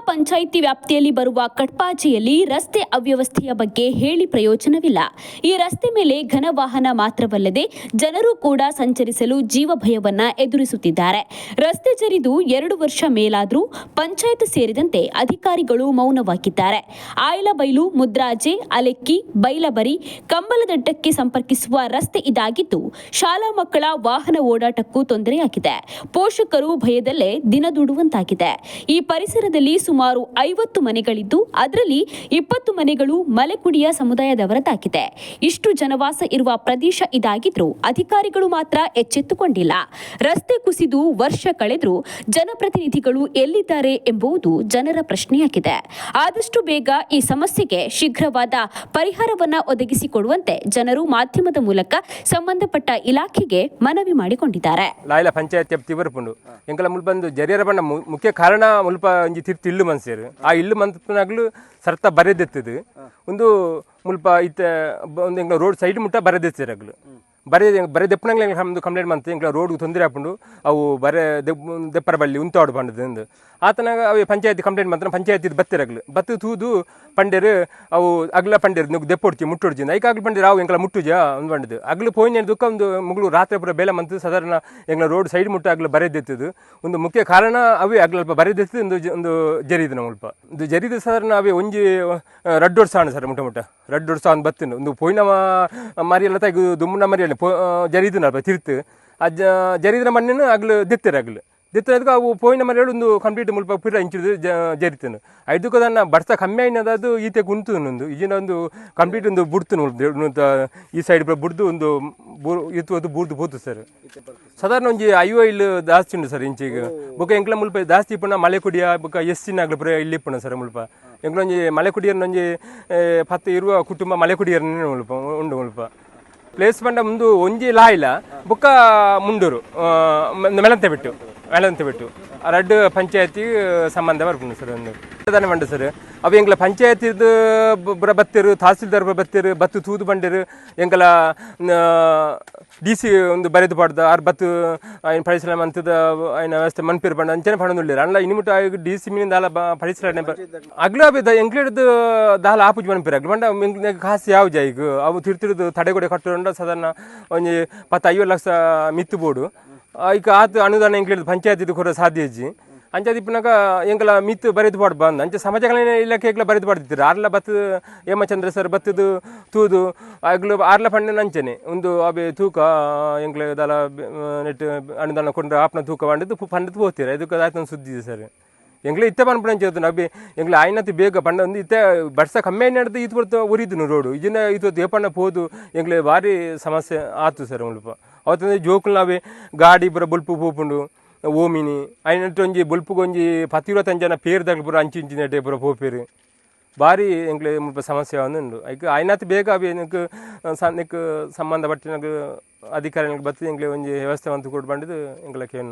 ಪಂಚಾಯಿತಿ ವ್ಯಾಪ್ತಿಯಲ್ಲಿ ಬರುವ ಕಟ್ಪಾಜಿಯಲ್ಲಿ ರಸ್ತೆ ಅವ್ಯವಸ್ಥೆಯ ಬಗ್ಗೆ ಹೇಳಿ ಪ್ರಯೋಜನವಿಲ್ಲ. ಈ ರಸ್ತೆ ಮೇಲೆ ಘನ ವಾಹನ ಮಾತ್ರವಲ್ಲದೆ ಜನರು ಕೂಡ ಸಂಚರಿಸಲು ಜೀವ ಭಯವನ್ನ ಎದುರಿಸುತ್ತಿದ್ದಾರೆ. ರಸ್ತೆ ಜರಿದು ಎರಡು ವರ್ಷ ಮೇಲಾದರೂ ಪಂಚಾಯತ್ ಸೇರಿದಂತೆ ಅಧಿಕಾರಿಗಳು ಮೌನವಾಗಿದ್ದಾರೆ. ಆಯಲಬೈಲು, ಮುದ್ರಾಜೆ, ಅಲೆಕ್ಕಿ, ಬೈಲಬರಿ ಕಂಬಲದಡ್ಡಕ್ಕೆ ಸಂಪರ್ಕಿಸುವ ರಸ್ತೆ ಇದಾಗಿದ್ದು, ಶಾಲಾ ಮಕ್ಕಳ ವಾಹನ ಓಡಾಟಕ್ಕೂ ತೊಂದರೆಯಾಗಿದೆ. ಪೋಷಕರು ಭಯದಲ್ಲೇ ದಿನದೂಡುವಂತಾಗಿದೆ. ಈ ಪರಿಸರದಲ್ಲಿ ಸುಮಾರು ಐವತ್ತು ಮನೆಗಳಿದ್ದು ಅದರಲ್ಲಿ ಇಪ್ಪತ್ತು ಮನೆಗಳು ಮಲೆಕುಡಿಯ ಸಮುದಾಯದವರದಾಗಿದೆ ಇಷ್ಟು ಜನವಾಸ ಇರುವ ಪ್ರದೇಶ ಇದಾಗಿದ್ರೂ ಅಧಿಕಾರಿಗಳು ಮಾತ್ರ ಎಚ್ಚೆತ್ತುಕೊಂಡಿಲ್ಲ. ರಸ್ತೆ ಕುಸಿದು ವರ್ಷ ಕಳೆದರೂ ಜನಪ್ರತಿನಿಧಿಗಳು ಎಲ್ಲಿದ್ದಾರೆ ಎಂಬುದು ಜನರ ಪ್ರಶ್ನೆಯಾಗಿದೆ. ಆದಷ್ಟು ಬೇಗ ಈ ಸಮಸ್ಯೆಗೆ ಶೀಘ್ರವಾದ ಪರಿಹಾರವನ್ನ ಒದಗಿಸಿಕೊಡುವಂತೆ ಜನರು ಮಾಧ್ಯಮದ ಮೂಲಕ ಸಂಬಂಧಪಟ್ಟ ಇಲಾಖೆಗೆ ಮನವಿ ಮಾಡಿಕೊಂಡಿದ್ದಾರೆ. ಪಂಚಾಯತ್ ಮುಲ್ಪ ಮುಖ್ಯ ಕಾರಣ ಮುಲ್ಪ ಇಲ್ಲು ಮನ್ಸೇರು. ಆ ಇಲ್ಲು ಮಂತ್ನಾಗ್ಲು ಸರ್ತ ಬರೆದೆತ್ತದು. ಒಂದು ಮುಲ್ಪ ಇತ್ತ ಒಂದು ರೋಡ್ ಸೈಡ್ ಮುಟ್ಟ ಬರೆದೆತ್ತಿರಾಗ್ಲು. ಬರೆ ಬರೆ ದೆಪ್ಪನಂಗ್ಲೆ ನಮ್ದು ಕಂಪ್ಲೇಂಟ್ ಮಂತ್ ಇಂಕ್ಲ ರೋಡ್ ತೊಂದರೆ ಹಾಕೊಂಡು ಅವು ಬರೆ ದೆಪ್- ದೆಪ್ಪರ ಬಳ್ಳಿ ಉಂತಾಡು ಎಂದು ಆತನಾಗ ಅವು ಪಂಚಾಯತಿ ಕಂಪ್ಲೇಂಟ್ ಮಂತ್ರ ಪಂಚಾಯತಿ ಬತ್ತಿರಗ್ಲು. ಬತ್ತು ತೂದು ಪಂಡೇರು ಅವು ಅಗ್ಲ ಪಂಡೇರು ನುಗ್గు ದೆಪ್ಪೊಡ್ಚಿ ಮುಟ್ಟೊಡ್ಚಿ ಐಕ ಅಗ್ಲ ಪಂಡೇರು ಅವು ಎಂಕಲ ಮುಟ್ಟುಜ ಒಂದು ಬಂಡದು ಅಗ್ಲು ಪೋಯಿನ ದುಃಖ, ಒಂದು ಮುಗ್ಳು ರಾತ್ರಿ ಪುರ ಬೇಲೆ ಮಂತ್ ಸಾಧಾರಣ ಎಂಗ್ಲ ರೋಡ್ ಸೈಡ್ ಮುಟ್ಟ ಅಗ್ಲ ಬರೆದೆತ್ತದು ಒಂದು ಮುಖ್ಯ ಕಾರಣ ಅವೇ ಅಗ್ಲಲ್ಪ ಬರೆದೆತ್ತದು ಒಂದು ಒಂದು ಜರಿದು ಸ್ವಲ್ಪ ಒಂದು ಜರಿದು ಸಾಧಾರಣ ಅವೇ ಒಂಜಿ ರಡ್ ವರ್ಷ ಆಣ ಸರ್ ಮುಟ್ಟ ಮುಟ್ಟ. ರಡ್ ಅಂದ್ ಬತ್ತಿನ ಒಂದು ಪೋಯಿನ ಮರಿಯೆಲ್ಲ ತೆಗೆದು ದುಮ್ಮನ ಮರಿಯಲ್ಲಿ ಪೋ ಜರಿದುನ ಅಲ್ಪ ತಿರ್ತ್. ಆ ಜ ಜರಿದಿನ ಮಣ್ಣಿನ ಅಗ್ಲು ದೆತ್ತಿರ ಅಗ್ಲು. ಅದಕ್ಕೆ ಅವು ಪೋಯಿನ ಮರಿಗಳು ಒಂದು ಕಂಪ್ಲೀಟ್ ಮುಲ್ಪ ಪಿರ ಇಂಚಿದು ಜರಿತನು. ಐದಕ್ಕೆ ಅದನ್ನು ಬಡ್ಸ ಕಮ್ಮಿ ಆಯ್ನದ ಅದು ಈತೆ ಕುಂತು ಒಂದು. ಈಜಿನ ಒಂದು ಕಂಪ್ಲೀಟ್ ಒಂದು ಬುಡ್ತು ಈ ಸೈಡ್ ಬುಡ್ದು ಒಂದು ಬು ಇತ್ತು ಅದು ಬುಡ್ದು ಬೂತು ಸರ್. ಸಾಧಾರಣ ಒಂಜಿ ಐವ ಇಲ್ಲಿ ಜಾಸ್ತಿ ಉಂಟು ಸರ್ ಇಂಚಿಗೆ. ಬೊಕ ಎಂಕ್ಲ ಮುಲ್ಪ ಜಾಸ್ತಿ ಇಪ್ಪಣ್ಣ ಮಳೆ ಕುಡಿಯ ಬೊಕ ಎಸ್ಸಿನ ಆಗ್ಲಿ ಪುರ ಇಲ್ಲಿ ಇಪ್ಪಣ್ಣ ಸರ್ ಮುಲ್ಪ. ಎಂಕ್ಲೊಂಜಿ ಮಳೆ ಕುಡಿಯರ್ನ ಒಂಜಿ ಏ, ಪತ್ತು ಇರುವ ಕುಟುಂಬ ಮಳೆ ಕುಡಿಯರ್ನ ಮುಲ್ಪ ಉಂಡು ಮುಲ್ಪ. ಪ್ಲೇಸ್ ಬಂಡ ಮುಂದು ಒಂಜಿ ಲಾಯ್ಲ ಬೊಕ್ಕ ಮುಂಡೂರು ಮೆಲಂತೆ ಬಿಟ್ಟು ಮೆಲಂತೆ ಬಿಟ್ಟು. ರಡ್ ಪಂಚಾಯತಿ ಸಂಬಂಧ ಬರ್ಪುಂಡು ಸರ್ ಒಂದು. ದಾನ ಬಂಡು ಸರ್. ಅವು ಎಂಗಲ ಬುರ ಬತ್ತಿರು, ತಹಸೀಲ್ದಾರ್ ಬತ್ತಿರು, ಬತ್ತು ತೂದು ಬಂಡಿರು ಎಂಗಲ ಡಿ ಸಿ ಒಂದು ಬರೆದು ಪಡ್ದ, ಆರು ಬತ್ತು ಆಯ್ನ ಪರಿಸರ ಮಂತದ ಆಯ್ನ ವ್ಯವಸ್ಥೆ ಮನ್ಪಿರ್ ಬಂಡ ಅಂಚನೆ ಪಡನುಳ್ಳಿರ ಅಲ್ಲ, ಇನಿಮಿಟ ಡಿ ಸಿ ಮೀನಿಂದ ದಾಲ ಬ- ಅಗ್ಲೋ ಬಿದ್ದ ಎಂಕ್ಲಿಡ್ದು ದಾಲ ಆಪುಜ್ ಮನ್ಪಿರ ಅಗ್ಲ. ಬಂಡ ಎಂಕ್ಲಿನ ಕಾಸು ಯಾವ ಜಾಯಿಗ ಅವು ತಿರ್ತಿರ್ದು ತಡೆಗೋಡೆ ಕಟ್ಟುಂಡ ಸಾಧಾರಣ ಒಂದು ಪತ್ತು ಐವತ್ತು ಲಕ್ಷ ಮಿತ್ತು ಬೋಡು. ಈಗ ಆತ ಅನುದಾನ ಎಂಕ್ಲಿಡ್ದು ಪಂಚಾಯತ್ ಇದು ಕೊರ ಸಾಧ್ಯ ಇಜ್ಜಿ ಅಂಚೆ ಇಪ್ಪನಾಗ ಎಂಕಲ ಮಿತ್ ಬರೆದು ಪಾಡ್ ಬಂದು. ಅಂಚೆ ಸಮಾಜ ಕಲ್ಯಾಣ ಇಲಾಖೆಗ್ಲ ಬರೆದು ಪಾಡ್ತಿದ್ರು. ಆರ್ಲ ಬತ್ ಹೇಮಚಂದ್ರ ಸರ್ ಬತ್ತದು, ತೂದು, ಆಗ್ಲೂ ಆರ್ಲ ಫಂಡ್ ಅಂಚನೆ ಒಂದು ಅಬೆ ತೂಕ ಎಂಕ್ಲ ದಲ ನೆಟ್ ಅನುದಾನ ಕೊಂಡ್ರೆ ಆಪ್ನ ತೂಕ ಮಾಡಿದ್ದು ಫಂಡ್ ಹೋಗ್ತೀರ. ಇದಕ್ಕೆ ಆಯ್ತು ಸುದ್ದಿ ಸರ್. ಹೆಂಗ್ಲೇ ಇತ್ತೆ ಬಂದ್ಬಿಡ ಚೇತು ಅಬ್ಬಿ ಎಂಗ್ಲ ಆಯ್ನತಿ ಬೇಗ ಪಂಡ, ಒಂದು ಇತ್ತೆ ಬಡ್ಸ ಕಮ್ಮಿ ನಡೆದು ಇದು ಬರ್ತು ಉರಿದ್ನು ರೋಡು. ಇದನ್ನ ಇದು ಏಪಣ್ಣ ಪೋದು ಹೆಂಗ್ಲೇ ಭಾರಿ ಸಮಸ್ಯೆ ಆತು ಸರ್ ಮುಲ್ಪ ಅವತ್ತಂದ್ರೆ ಜೋಕುಲ್ ನಾವೇ ಗಾಡಿ ಬರೋ ಬುಲ್ಪು ಪೋಪುಂಡು. ಓಮಿನಿ ಐನಟ್ಟು ಒಂಜಿ ಬೊಲ್ಪುಗೊಂಜಿ ಪತ್ತು ಇರುವತ್ತಂಜು ಜನ ಪೇರ್ದಾಗ ಪೂರ ಅಂಚಿ ಇಂಚಿನ ನೆಟ್ಟೆ ಪೂರ ಪೋಪೇರು. ಭಾರಿ ಎಂಗ್ಲೆ ಮುಲ್ಪ ಸಮಸ್ಯೆ ಒಂದು ಐಕ್ ಐನಾತ್ ಬೇಗ ಅವಿ ನಿಕ್ ನಿಕ್ ಸಂಬಂಧಪಟ್ಟಿನ ಅಧಿಕಾರಿಗಳಿಗೆ ಬರ್ತದೆ ಎಂಕ್ಲೆ ಒಂಜಿ ವ್ಯವಸ್ಥೆ ಅಂತ ಕೊಟ್ಟು ಬಂದಿದ್ದು ಎಂಗ್ಲ ಕೇಳಿ